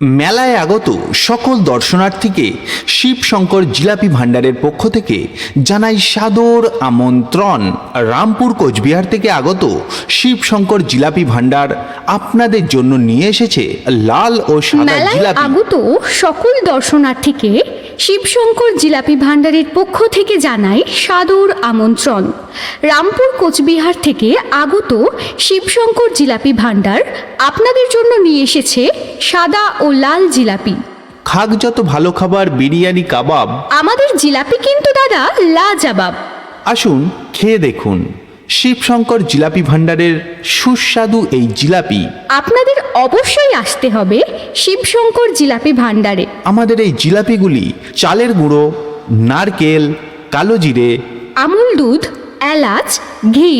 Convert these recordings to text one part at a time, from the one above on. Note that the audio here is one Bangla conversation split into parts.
মেলায় আগত সকল দর্শনার্থীকে শিবশঙ্কর জিলাপি ভাণ্ডারের পক্ষ থেকে জানাই সাদর আমন্ত্রণ। রামপুর কোচবিহার থেকে আগত শিবশঙ্কর জিলাপি ভাণ্ডার আপনাদের জন্য নিয়ে এসেছে লাল ও সাদা মেলায় জিলাপি। আগত সকল দর্শনার্থীকে শিবশঙ্কর জিলাপি ভাণ্ডারের পক্ষ থেকে জানাই সাদর আমন্ত্রণ। রামপুর কোচবিহার থেকে আগত শিবশঙ্কর জিলাপি ভাণ্ডার আপনাদের জন্য নিয়ে এসেছে সাদা ও লাল জিলাপি। খাক যত ভালো খাবার বিরিয়ানি কাবাব। আমাদের জিলাপি কিন্তু দাদা লাজবাব। আসুন খেয়ে দেখুন। শিবশঙ্কর জিলাপি ভাণ্ডারের সুস্বাদু এই জিলাপি। আপনাদের অবশ্যই আসতে হবে শিবশঙ্কর জিলাপি ভাণ্ডারে। আমাদের এই জিলাপিগুলি চালের গুঁড়ো নারকেল কালো জিরে আমুল দুধ এলাচ ঘি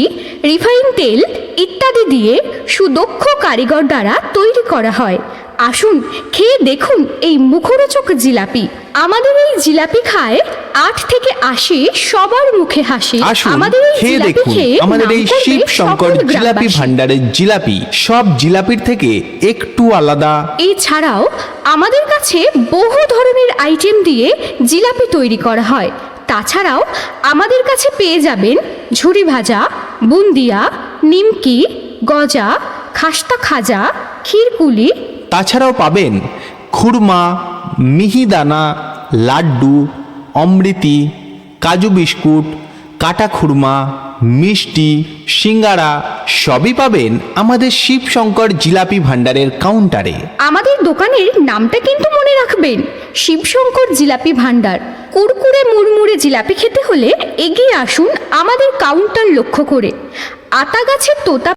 রিফাইন তেল ইত্যাদি দিয়ে সুদক্ষ কারিগর দ্বারা তৈরি করা হয়। আসুন খেয়ে দেখুন এই মুখরোচক জিলাপি। আমাদের এই জিলাপি খায় আট থেকে আশি সবার মুখে হাসি। আমাদের এই খেয়ে দেখুন। আমাদের এই শিব শঙ্কর জিলাপি। ভাণ্ডারের জিলাপি। সব জিলাপির থেকে একটু আলাদা। এছাড়াও আমাদের কাছে বহু ধরনের আইটেম দিয়ে জিলাপি তৈরি করা হয়। তাছাড়াও আমাদের কাছে পেয়ে যাবেন ঝুরি ভাজা বুন্দিয়া নিমকি গজা খাস্তা খাজা ক্ষীরকুলি তাছাড়াও পাবেন খুরমা, মিহিদানা, লাড্ডু, অমৃতি, কাজু বিস্কুট, কাটা খুরমা, মিষ্টি, সিঙ্গারা, সবই পাবেন আমাদের শিবশঙ্কর জিলাপি ভাণ্ডারের কাউন্টারে। আমাদের দোকানের নামটা কিন্তু মনে রাখবেন, শিবশঙ্কর জিলাপি ভাণ্ডার। কুরকুরে মুড়মুড়ে জিলাপি খেতে হলে এগিয়ে আসুন আমাদের কাউন্টার লক্ষ্য করে। আতা গাছের তোতা